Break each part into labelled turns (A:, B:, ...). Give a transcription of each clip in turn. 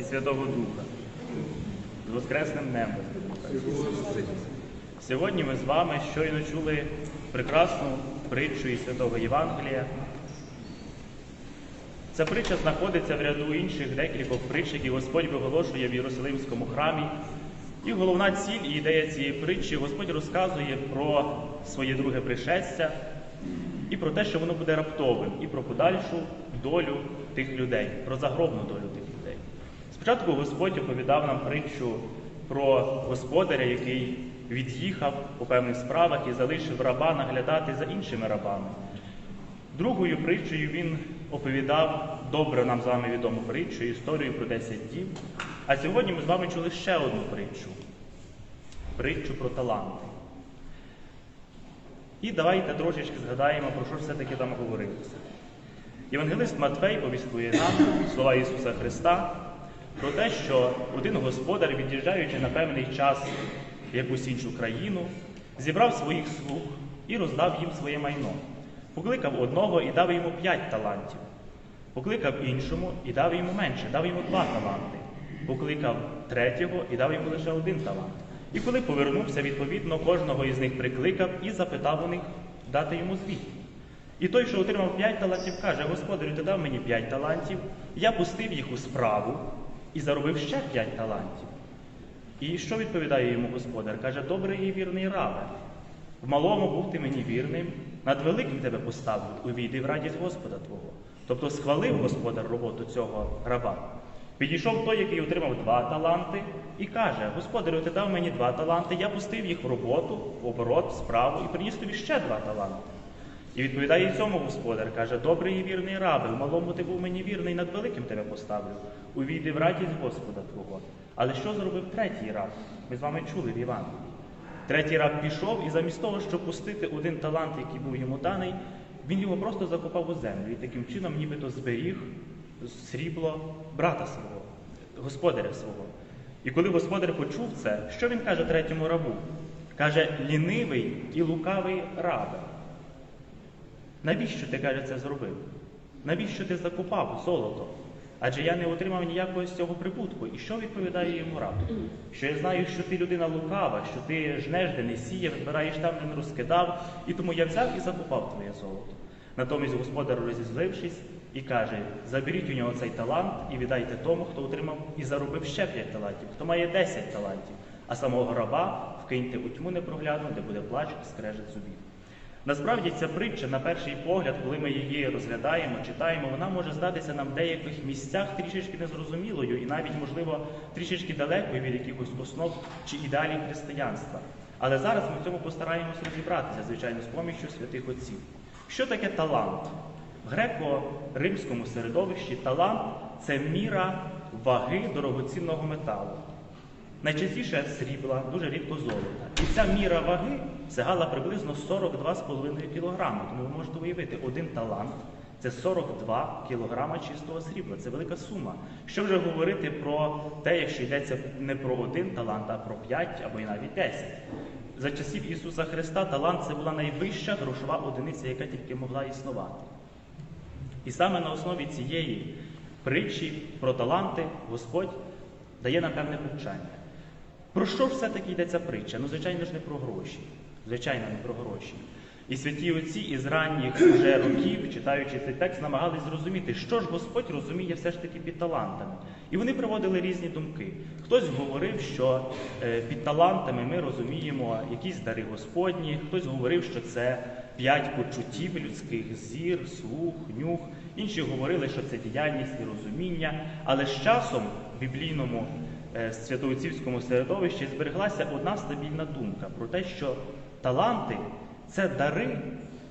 A: і Святого Духа. З Воскресним днем. Сьогодні ми з вами щойно чули прекрасну притчу із Святого Євангелія. Ця притча знаходиться в ряду інших декількох притч, які Господь виголошує в Єрусалимському храмі. І головна ціль і ідея цієї притчі Господь розказує про своє друге пришестя і про те, що воно буде раптовим, і про подальшу долю тих людей, про загробну долю тих. Спочатку Господь оповідав нам притчу про господаря, який від'їхав по певних справах і залишив раба наглядати за іншими рабами. Другою притчею він оповідав добре нам з вами відому притчу, історію про 10 дів. А сьогодні ми з вами чули ще одну притчу притчу про таланти. І давайте трошечки згадаємо, про що все-таки там говорилося. Євангелист Матвей повістує нам слова Ісуса Христа про те, що один господар, від'їжджаючи на певний час в якусь іншу країну, зібрав своїх слуг і роздав їм своє майно. Покликав одного і дав йому п'ять талантів. Покликав іншому і дав йому менше, дав йому два таланти. Покликав третього і дав йому лише один талант. І коли повернувся, відповідно, кожного із них прикликав і запитав у них дати йому звіт. І той, що отримав п'ять талантів, каже: Господарю, ти дав мені п'ять талантів, я пустив їх у справу і заробив ще п'ять талантів. І що відповідає йому господар? Каже, добрий і вірний рабе. В малому був ти мені вірним, над великим тебе поставлю, увійди в радість Господа Твого. Тобто схвалив господар роботу цього раба. Підійшов той, який отримав два таланти, і каже: Господарю, ти дав мені два таланти, я пустив їх в роботу, в оборот, в справу і приніс тобі ще два таланти. І відповідає цьому господар, каже, добрий і вірний рабе, в малому ти був мені вірний, над великим тебе поставлю. Увійди в радість Господа Твого. Але що зробив третій раб? Ми з вами чули в Євангелії. Третій раб пішов, і замість того, щоб пустити один талант, який був йому даний, він його просто закопав у землю і таким чином нібито зберіг срібло брата свого, господаря свого. І коли господар почув це, що він каже третьому рабу? Каже, лінивий і лукавий рабе. Навіщо ти, каже, це зробив? Навіщо ти закопав золото? Адже я не отримав ніякого з цього прибутку. І що відповідає йому раб? Що я знаю, що ти людина лукава, що ти жнеш, де не сіяв, збираєш там, не розкидав, і тому я взяв і закопав твоє золото. Натомість господар, розізлившись, і каже: заберіть у нього цей талант і віддайте тому, хто отримав і заробив ще п'ять талантів, хто має десять талантів, а самого раба вкиньте у тьму непроглядну, де буде плач і скрежет зубів. Насправді ця притча, на перший погляд, коли ми її розглядаємо, читаємо, вона може здатися нам в деяких місцях трішечки незрозумілою і навіть, можливо, трішечки далекою від якихось основ чи ідеалів християнства. Але зараз ми в цьому постараємось розібратися, звичайно, з поміччю святих отців. Що таке талант? В греко-римському середовищі талант це міра ваги дорогоцінного металу. Найчастіше срібла, дуже рідко золота. І ця міра ваги сягала приблизно 42,5 кг. Тому ви можете уявити, один талант це 42 кг чистого срібла. Це велика сума. Що вже говорити про те, якщо йдеться не про один талант, а про 5 або і навіть 10. За часів Ісуса Христа талант це була найвища грошова одиниця, яка тільки могла існувати. І саме на основі цієї притчі про таланти Господь дає нам певне повчання. Про що все-таки йде ця притча? Ну, звичайно ж, не про гроші. Звичайно, не про гроші. І святі отці із ранніх вже років, читаючи цей текст, намагались зрозуміти, що ж Господь розуміє все ж таки під талантами. І вони приводили різні думки. Хтось говорив, що е, під талантами ми розуміємо якісь дари Господні, хтось говорив, що це п'ять почуттів людських зір, слух, нюх. Інші говорили, що це діяльність і розуміння. Але з часом в біблійному е, святоотцівському середовищі збереглася одна стабільна думка про те, що таланти це дари,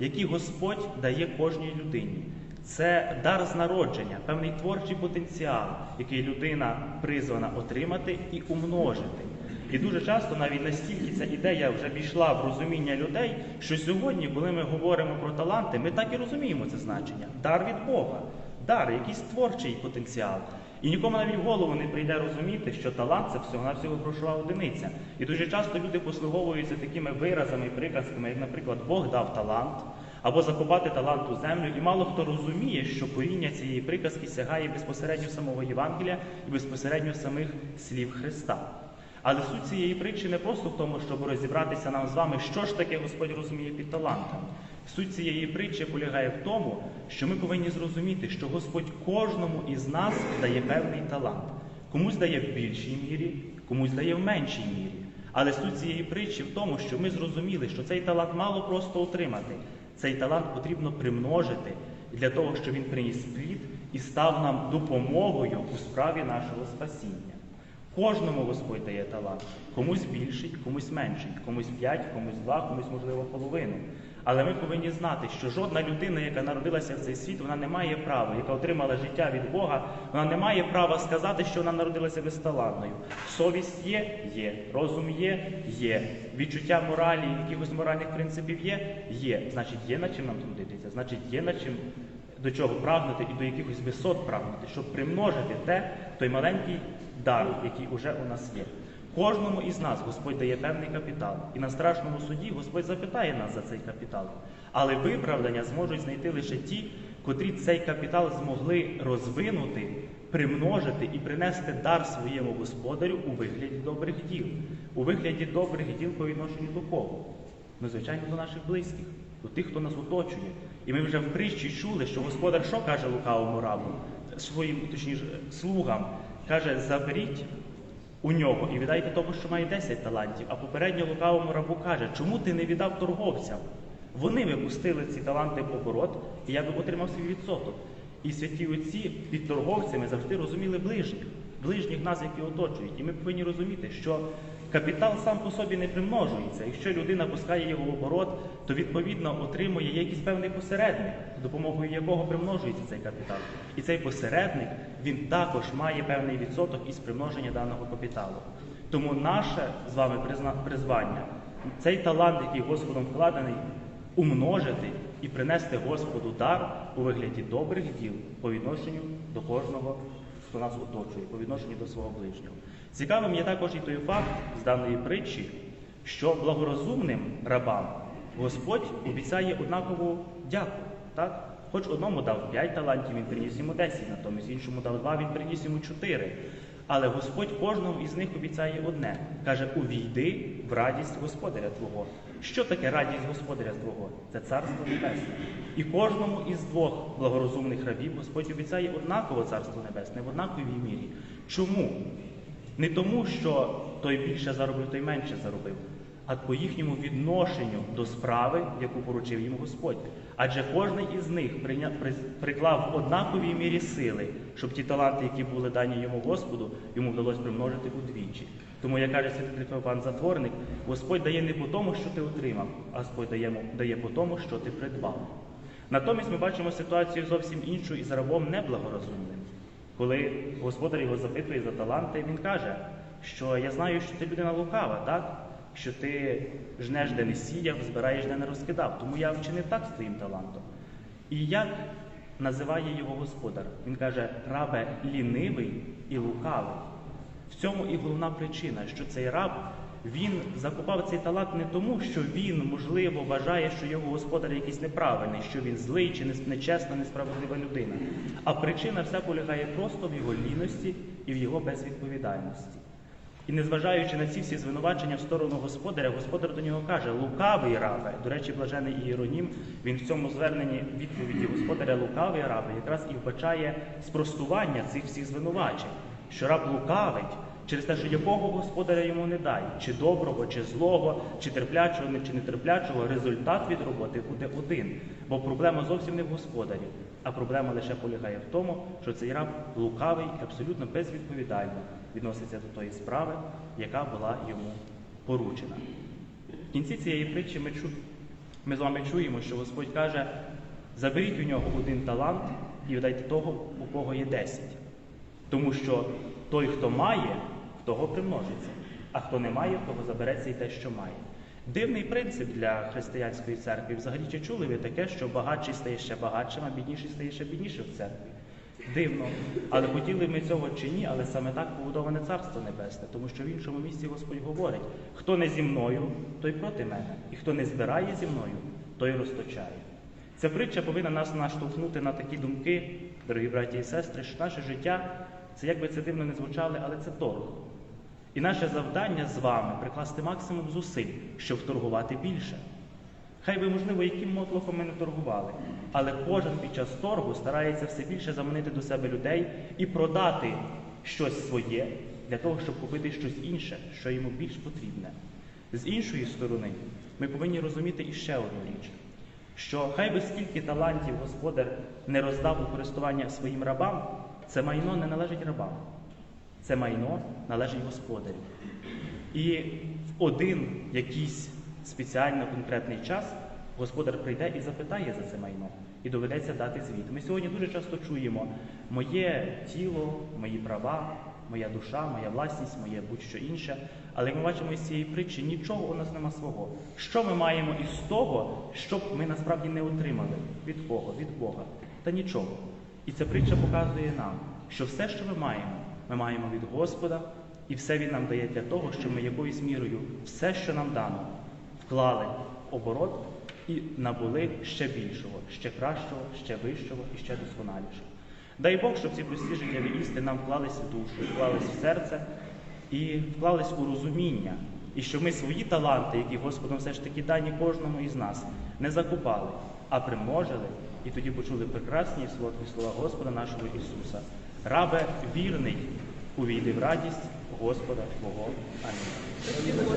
A: які Господь дає кожній людині. Це дар з народження, певний творчий потенціал, який людина призвана отримати і умножити. І дуже часто навіть настільки ця ідея вже війшла в розуміння людей, що сьогодні, коли ми говоримо про таланти, ми так і розуміємо це значення. Дар від Бога, дар, якийсь творчий потенціал. І нікому навіть в голову не прийде розуміти, що талант це всього-навсього грошова одиниця. І дуже часто люди послуговуються такими виразами і приказками, як, наприклад, Бог дав талант, або закопати талант у землю. І мало хто розуміє, що коріння цієї приказки сягає безпосередньо самого Євангелія і безпосередньо самих слів Христа. Але суть цієї притчі не просто в тому, щоб розібратися нам з вами, що ж таке Господь розуміє під талантом. Суть цієї притчі полягає в тому, що ми повинні зрозуміти, що Господь кожному із нас дає певний талант. Комусь дає в більшій мірі, комусь дає в меншій мірі. Але суть цієї притчі в тому, що ми зрозуміли, що цей талант мало просто отримати. Цей талант потрібно примножити для того, щоб він приніс плід і став нам допомогою у справі нашого спасіння. Кожному Господь дає талант. Комусь більший, комусь менший, комусь п'ять, комусь два, комусь, можливо, половину. Але ми повинні знати, що жодна людина, яка народилася в цей світ, вона не має права, яка отримала життя від Бога, вона не має права сказати, що вона народилася безталанною. Совість є, є, розум є, є. Відчуття моралі, якихось моральних принципів є, є. Значить, є над чим нам трудитися, значить, є над чим до чого прагнути і до якихось висот прагнути, щоб примножити те, той маленький дар, який уже у нас є. Кожному із нас Господь дає певний капітал, і на страшному суді Господь запитає нас за цей капітал. Але виправдання зможуть знайти лише ті, котрі цей капітал змогли розвинути, примножити і принести дар своєму господарю у вигляді добрих діл, у вигляді добрих діл по відношенню до кого? Ну, звичайно, до наших близьких, до тих, хто нас оточує. І ми вже в притчі чули, що господар що каже лукавому рабу, своїм, точніше, слугам, каже, заберіть у нього і віддайте тому, що має 10 талантів. А попередньо лукавому рабу каже, чому ти не віддав торговцям? Вони випустили ці таланти в оборот, і я би отримав свій відсоток. І святі отці під торговцями завжди розуміли ближніх, ближніх нас, які оточують. І ми повинні розуміти, що капітал сам по собі не примножується. Якщо людина пускає його в оборот, то відповідно отримує якийсь певний посередник, допомогою якого примножується цей капітал. І цей посередник він також має певний відсоток із примноження даного капіталу. Тому наше з вами призвання, цей талант, який Господом вкладений, умножити і принести Господу дар у вигляді добрих діл по відношенню до кожного, хто нас оточує, по відношенню до свого ближнього. Цікавим є також і той факт з даної притчі, що благорозумним рабам Господь обіцяє однакову дяку. Так? Хоч одному дав 5 талантів, він приніс йому 10, натомість іншому дав 2, він приніс йому 4. Але Господь кожному із них обіцяє одне. Каже, увійди в радість Господаря Твого. Що таке радість Господаря Твого? Це Царство Небесне. І кожному із двох благорозумних рабів Господь обіцяє однаково Царство Небесне в однаковій мірі. Чому? Не тому, що той більше заробив, той менше заробив, а по їхньому відношенню до справи, яку поручив їм Господь. Адже кожен із них приклав в однаковій мірі сили, щоб ті таланти, які були дані йому Господу, йому вдалося примножити удвічі. Тому, як каже святий Феофан Затворник, Господь дає не по тому, що ти отримав, а Господь дає, по тому, що ти придбав. Натомість ми бачимо ситуацію зовсім іншу із рабом неблагорозумним. Коли господар його запитує за таланти, він каже, що я знаю, що ти людина лукава, так? Що ти жнеш, де не сіяв, збираєш, де не розкидав. Тому я вчинив так з твоїм талантом. І як називає його господар? Він каже, рабе лінивий і лукавий. В цьому і головна причина, що цей раб він закупав цей талант не тому, що він, можливо, вважає, що його господар якийсь неправильний, що він злий чи нечесна, несправедлива людина. А причина вся полягає просто в його ліності і в його безвідповідальності. І незважаючи на ці всі звинувачення в сторону господаря, господар до нього каже: лукавий рабе. До речі, блажений Іеронім, він в цьому зверненні відповіді господаря лукавий рабе якраз і вбачає спростування цих всіх звинувачень, що раб лукавить через те, що якого господаря йому не дай, чи доброго, чи злого, чи терплячого, чи нетерплячого, результат від роботи буде один. Бо проблема зовсім не в господарі, а проблема лише полягає в тому, що цей раб лукавий і абсолютно безвідповідально відноситься до тої справи, яка була йому поручена. В кінці цієї притчі ми, чу... ми з вами чуємо, що Господь каже: заберіть у нього один талант і віддайте того, у кого є десять. Тому що той, хто має, того примножиться, а хто не має, того забереться і те, що має. Дивний принцип для християнської церкви. Взагалі чи чули ви таке, що багатший стає ще багатшим, а бідніший стає ще біднішим в церкві? Дивно. Але хотіли ми цього чи ні, але саме так побудоване Царство Небесне, тому що в іншому місці Господь говорить: хто не зі мною, той проти мене, і хто не збирає зі мною, той розточає. Ця притча повинна нас наштовхнути на такі думки, дорогі браті і сестри, що наше життя це як би це дивно не звучало, але це торг. І наше завдання з вами прикласти максимум зусиль, щоб торгувати більше. Хай би, можливо, яким мотлохом ми не торгували, але кожен під час торгу старається все більше заманити до себе людей і продати щось своє для того, щоб купити щось інше, що йому більш потрібне. З іншої сторони, ми повинні розуміти іще одну річ, що хай би скільки талантів господар не роздав у користування своїм рабам, це майно не належить рабам. Це майно належить господарю. І в один якийсь спеціально конкретний час господар прийде і запитає за це майно, і доведеться дати звіт. Ми сьогодні дуже часто чуємо моє тіло, мої права, моя душа, моя власність, моє будь-що інше. Але як ми бачимо із цієї притчі, нічого у нас нема свого. Що ми маємо із того, що ми насправді не отримали? Від кого? Від Бога. Та нічого. І ця притча показує нам, що все, що ми маємо, ми маємо від Господа, і все Він нам дає для того, щоб ми якоюсь мірою все, що нам дано, вклали в оборот і набули ще більшого, ще кращого, ще вищого і ще досконалішого. Дай Бог, щоб ці прості життєві істини нам вклались в душу, вклались в серце і вклались у розуміння, і щоб ми свої таланти, які Господом все ж таки дані кожному із нас, не закупали, а примножили, і тоді почули прекрасні і солодкі слова Господа нашого Ісуса. Рабе вірний, увійди в радість Господа Твого. Амінь.